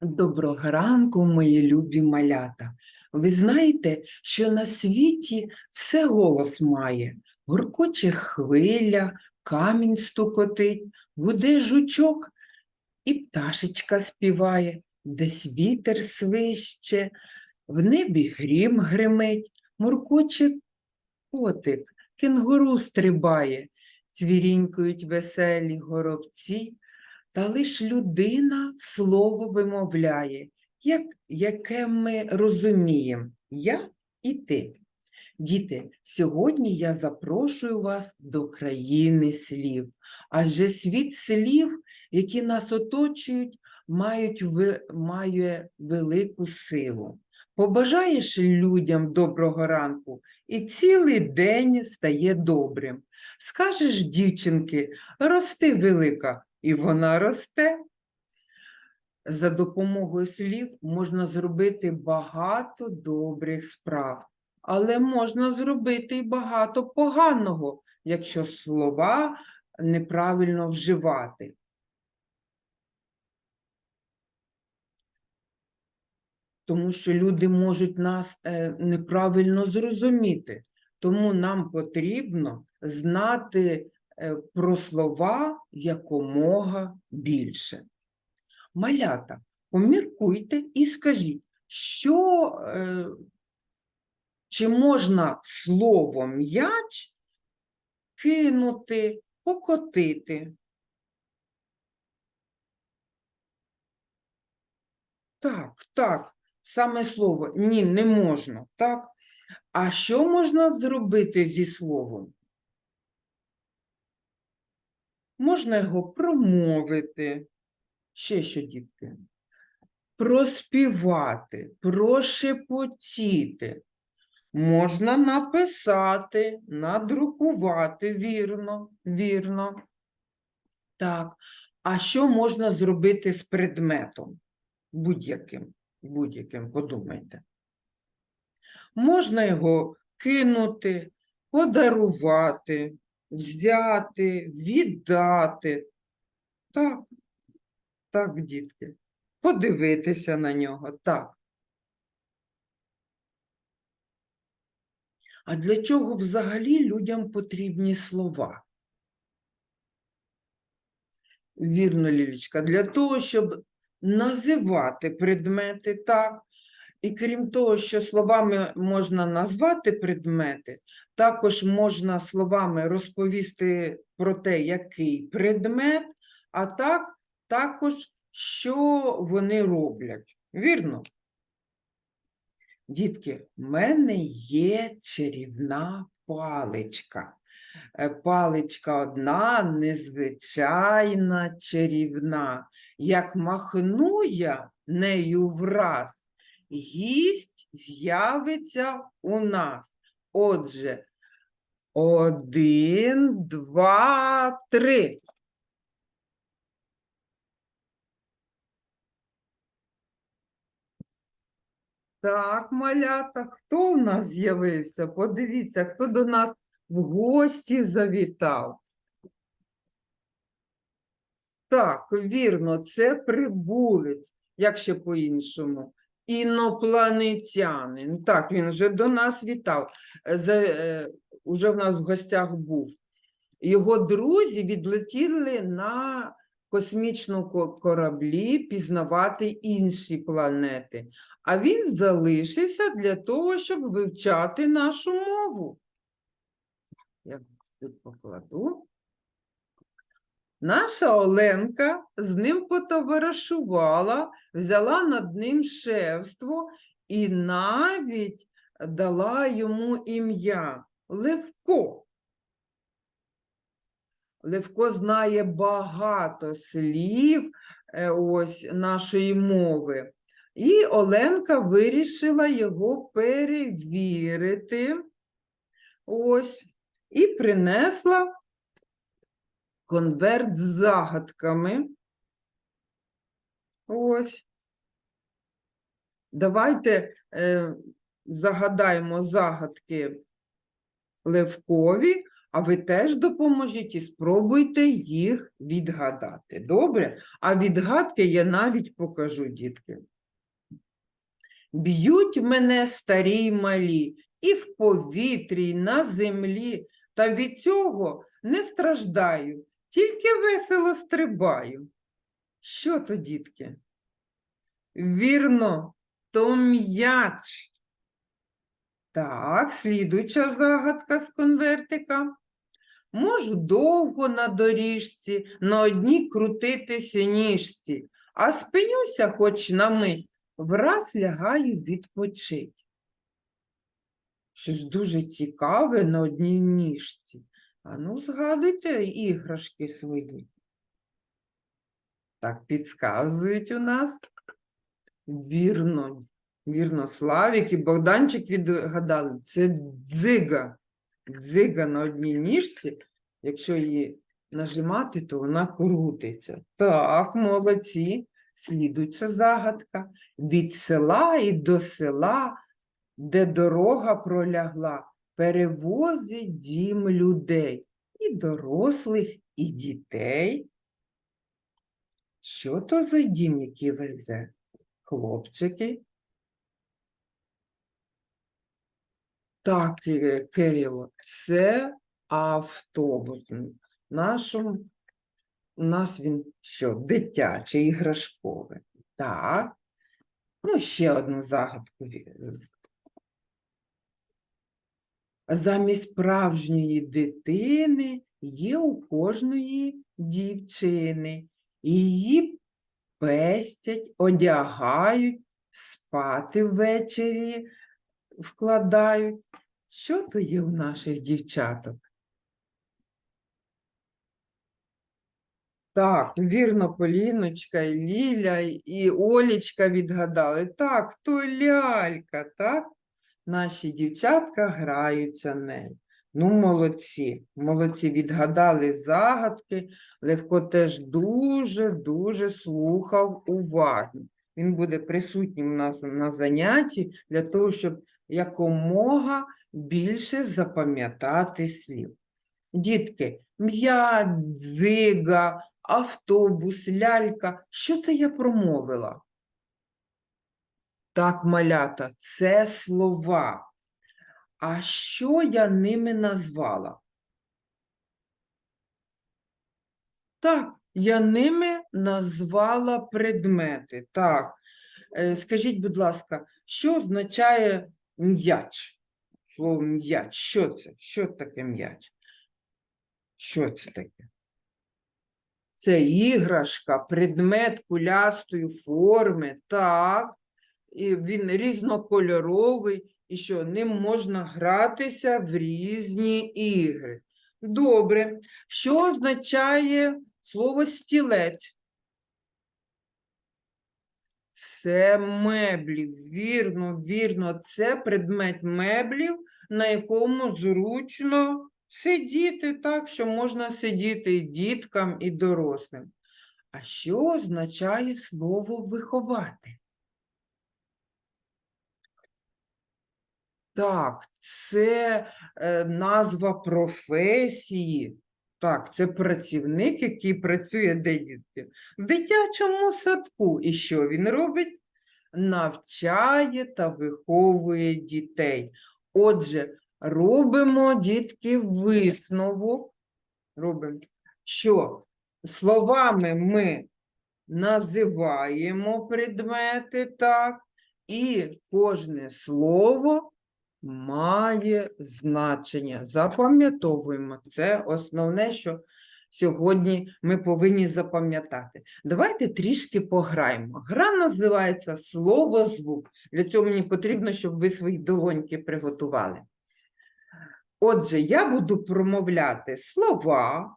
Доброго ранку, мої любі малята. Ви знаєте, що на світі все голос має. Гуркоче хвиля, камінь стукотить, гуде жучок і пташечка співає, десь вітер свище, в небі грім гримить, муркоче котик, кенгуру стрибає, цвірінькують веселі горобці, та лиш людина слово вимовляє, як, яке ми розуміємо, я і ти. Діти, сьогодні я запрошую вас до країни слів, адже світ слів, які нас оточують, мають має велику силу. Побажаєш людям доброго ранку, і цілий день стає добрим. Скажеш дівчинки, рости велика, і вона росте. За допомогою слів можна зробити багато добрих справ, але можна зробити і багато поганого, якщо слова неправильно вживати. Тому що люди можуть нас е, неправильно зрозуміти. Тому нам потрібно знати про слова якомога більше. Малята, поміркуйте і скажіть, що е, чи можна слово м'яч кинути, покотити? Так, так, саме слово ні, не можна, так? А що можна зробити зі словом? Можна його промовити. Ще що, дітки? Проспівати, прошепотіти. Можна написати, надрукувати, вірно, вірно. Так. А що можна зробити з предметом? Будь-яким, будь-яким, подумайте. Можна його кинути, подарувати, взяти, віддати. Так, так, дітки. Подивитися на нього, так. А для чого взагалі людям потрібні слова? Вірно, Лілічка, для того, щоб називати предмети так. І крім того, що словами можна назвати предмети, також можна словами розповісти про те, який предмет, а так також, що вони роблять. Вірно? Дітки, в мене є чарівна паличка. Е, Паличка одна, незвичайна, чарівна. Як махну я нею враз, гість з'явиться у нас. Отже, один, два, три. Так, малята, хто в нас з'явився? Подивіться, хто до нас в гості завітав. Так, вірно, це прибулець, як ще по-іншому. Інопланетянин. Так, він вже до нас вітав. Е, За, е, уже в нас в гостях був. Його друзі відлетіли на космічному кораблі пізнавати інші планети. А він залишився для того, щоб вивчати нашу мову. Я тут покладу. Наша Оленка з ним потоваришувала, взяла над ним шефство і навіть дала йому ім'я Левко. Левко знає багато слів е, ось нашої мови. І Оленка вирішила його перевірити. Ось, і принесла конверт з загадками. Ось. Давайте е, загадаємо загадки Левкові, А ви теж допоможіть і спробуйте їх відгадати. Добре? А відгадки я навіть покажу, дітки. Б'ють мене старі й малі, і в повітрі, і на землі, та від цього не страждаю, тільки весело стрибаю. Що то, дітки? Вірно, то м'яч. Так, слідуюча загадка з конвертика. Можу довго на доріжці, на одній крутитися ніжці, а спинюся хоч на мить, враз лягаю відпочить. Щось дуже цікаве на одній ніжці. Ану, згадуйте іграшки свої. Так, підказують у нас. Вірно, вірно, Славік і Богданчик відгадали. Це дзига. Дзига на одній ніжці. Якщо її нажимати, то вона крутиться. Так, молодці. Слідуюча загадка. Від села і до села, де дорога пролягла, перевозить дім людей, і дорослих, і дітей. Що то за дім, який везе? Хлопчики. Так, Кирило, це автобус. М, Нашому, у нас він що, дитячий, іграшковий. Так. Ну, ще одну загадку. Замість справжньої дитини є у кожної дівчини. Її пестять, одягають, спати ввечері вкладають. Що то є у наших дівчаток? Так, вірно, Поліночка, і Ліля, і Олічка відгадали. Так, то лялька, так? Наші дівчатка граються нею. Ну, молодці, молодці, відгадали загадки. Левко теж дуже-дуже слухав уважно. Він буде присутнім у нас на занятті для того, щоб якомога більше запам'ятати слів. Дітки, м'я, дзига, автобус, лялька. Що це я промовила? Так, малята, це слова. А що я ними назвала? Так, я ними назвала предмети. Так, Е, скажіть, будь ласка, що означає м'яч? Слово м'яч. Що це? Що таке м'яч? Що це таке? Це іграшка, предмет кулястої форми, так. І він різнокольоровий, і що ним можна гратися в різні ігри. Добре. Що означає слово стілець? Це меблі. Вірно, вірно, це предмет меблів, на якому зручно сидіти так, що можна сидіти і діткам, і дорослим. А що означає слово виховати? Так, це е, назва професії. Так, це працівник, який працює де дітки? В дитячому садку. І що він робить? Навчає та виховує дітей. Отже, робимо, дітки, висновок. Робимо, що словами ми називаємо предмети, так, і кожне слово має значення. Запам'ятовуємо. Це основне, що сьогодні ми повинні запам'ятати. Давайте трішки пограємо. Гра називається слово-звук. Для цього мені потрібно, щоб ви свої долоньки приготували. Отже, я буду промовляти слова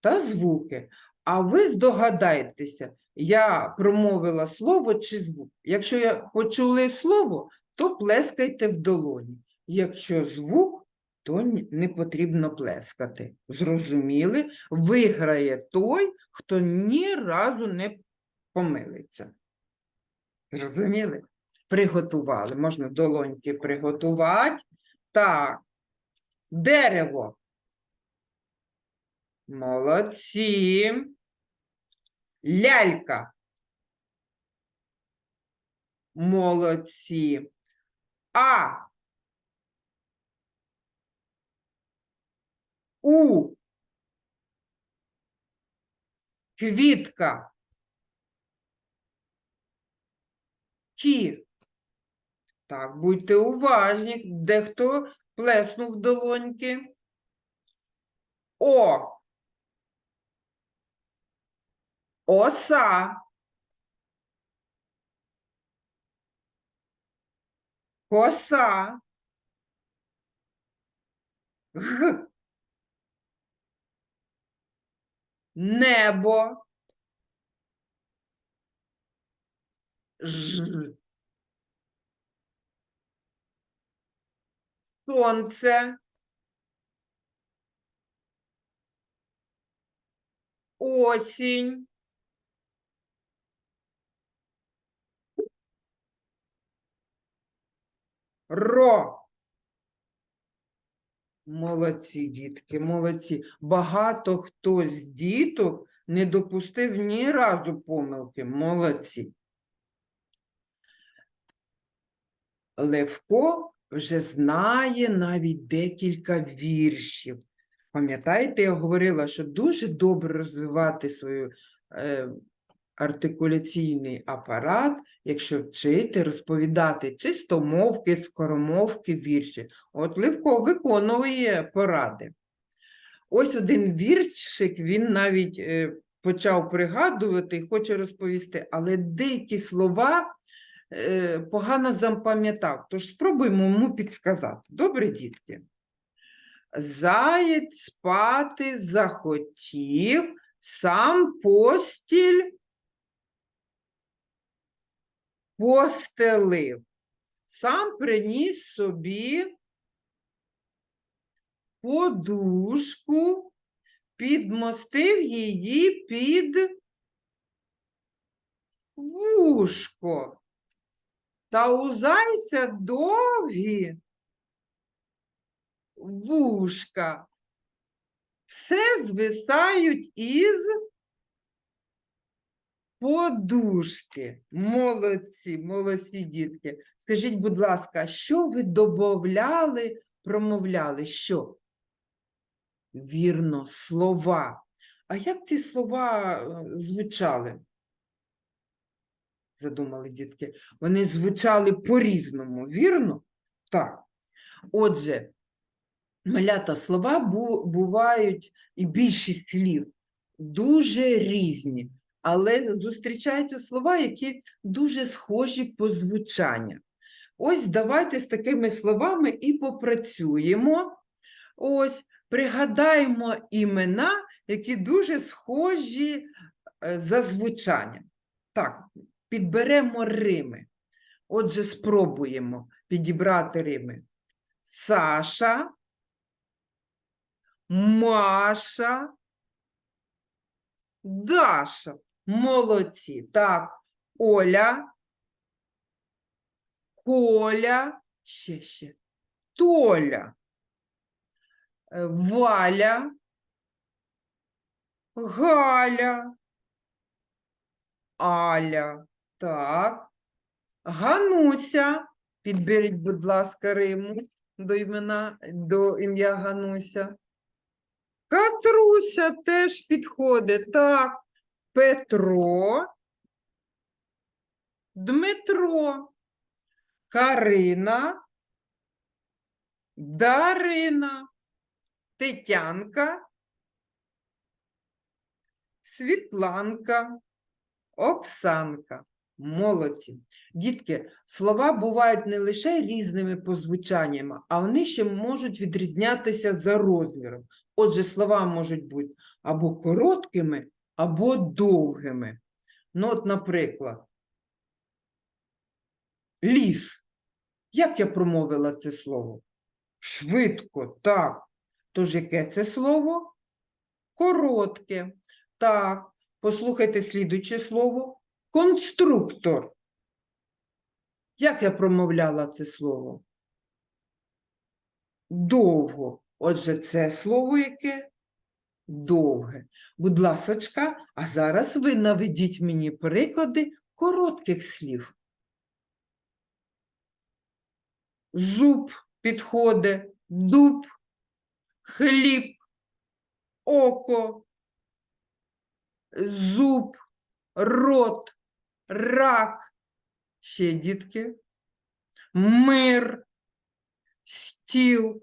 та звуки, а ви здогадаєтеся, я промовила слово чи звук. Якщо я почули слово, то плескайте в долоні. Якщо звук, то не потрібно плескати. Зрозуміли? Виграє той, хто ні разу не помилиться. Зрозуміли? Приготували. Можна долоньки приготувати. Так. Дерево. Молодці. Лялька. Молодці. А. У. Квітка. Кі. Так, будьте уважні, дехто плеснув долоньки. О. Оса. Коса. Г. Небо. Ж. Сонце. Осінь. Ро. Молодці, дітки, молодці. Багато хто з діток не допустив ні разу помилки. Молодці. Левко вже знає навіть декілька віршів. Пам'ятаєте, я говорила, що дуже добре розвивати свою е, артикуляційний апарат, якщо вчити розповідати чистомовки, скоромовки, вірші. От Левко виконує поради. Ось один віршик він навіть е, почав пригадувати хоче розповісти, але деякі слова е, погано запам'ятав. Тож спробуємо йому підсказати. Добре, дітки? Заєць спати захотів, сам постіль постелив, сам приніс собі подушку, підмостив її під вушко. Та у зайця довгі вушка. Все звисають із подушки. Молодці, молодці дітки. Скажіть, будь ласка, що ви додавали, промовляли? Що? Вірно, слова. А як ці слова е, звучали? Задумали дітки. Вони звучали по-різному, вірно? Так. Отже, малята слова бувають і більшість слів дуже різні, але зустрічаються слова, які дуже схожі по звучанню. Ось давайте з такими словами і попрацюємо. Ось пригадаємо імена, які дуже схожі е, за звучанням. Так, підберемо рими. Отже, спробуємо підібрати рими. Саша, Маша, Даша. Молодці. Так, Оля, Коля, ще ще, Толя, е, Валя, Галя, Аля. Так. Гануся. Підберіть, будь ласка, Риму до імена, до ім'я Гануся. Катруся теж підходить. Так. Петро. Дмитро. Карина. Дарина. Тетянка. Світланка. Оксанка. Молодці. Дітки, слова бувають не лише різними по звучанням, а вони ще можуть відрізнятися за розміром. Отже, слова можуть бути або короткими, або довгими. Ну, от, наприклад, ліс. Як я промовила це слово? Швидко, так. Тож яке це слово? Коротке. Так. Послухайте слідуюче слово. Конструктор. Як я промовляла це слово? Довго. Отже, це слово яке? Довге. Будь ласочка, а зараз ви наведіть мені приклади коротких слів. Зуб підходить, дуб, хліб, око, зуб, рот, рак. Ще дітки. Мир, стіл,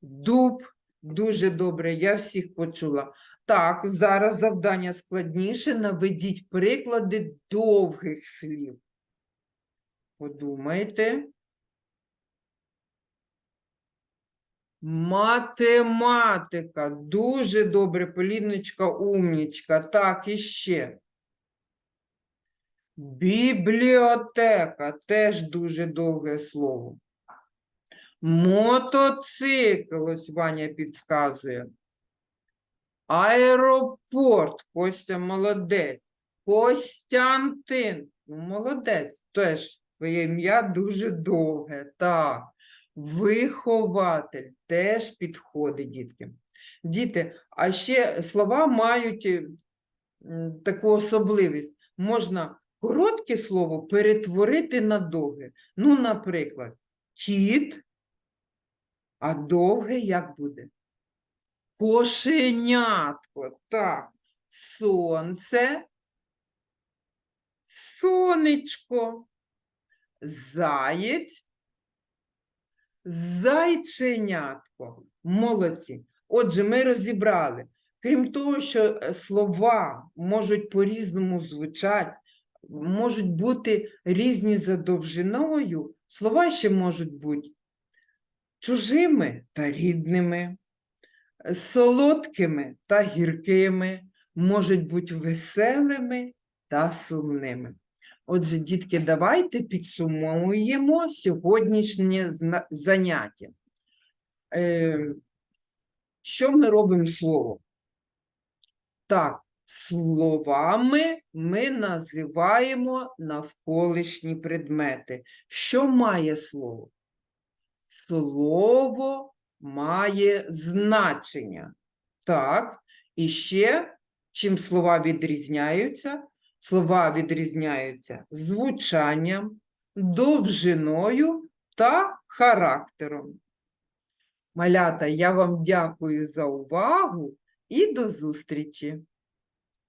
дуб. Дуже добре, я всіх почула. Так, зараз завдання складніше. Наведіть приклади довгих слів. Подумайте. Математика. Дуже добре, Поліночка, умнічка. Так, і ще. Бібліотека. Теж дуже довге слово. Мотоцикл, ось Ваня підказує. Аеропорт. Костя молодець. Костянтин. Ну, молодець. Теж твоє ім'я дуже довге. Так. Вихователь теж підходить, дітки. Діти, а ще слова мають е, таку особливість. Можна коротке слово перетворити на довге. Ну, наприклад, кіт, а довге як буде? Кошенятко, так, сонце, сонечко, заєць, зайченятко. Молодці. Отже, ми розібрали. Крім того, що е, слова можуть по-різному звучати, можуть бути різні за довжиною, слова ще можуть бути чужими та рідними, солодкими та гіркими, можуть бути веселими та сумними. Отже, дітки, давайте підсумуємо сьогоднішнє заняття. Е, Що ми робимо словом? Так, словами ми називаємо навколишні предмети. Що має слово? Слово має значення. Так, і ще чим слова відрізняються? Слова відрізняються звучанням, довжиною та характером. Малята, я вам дякую за увагу і до зустрічі!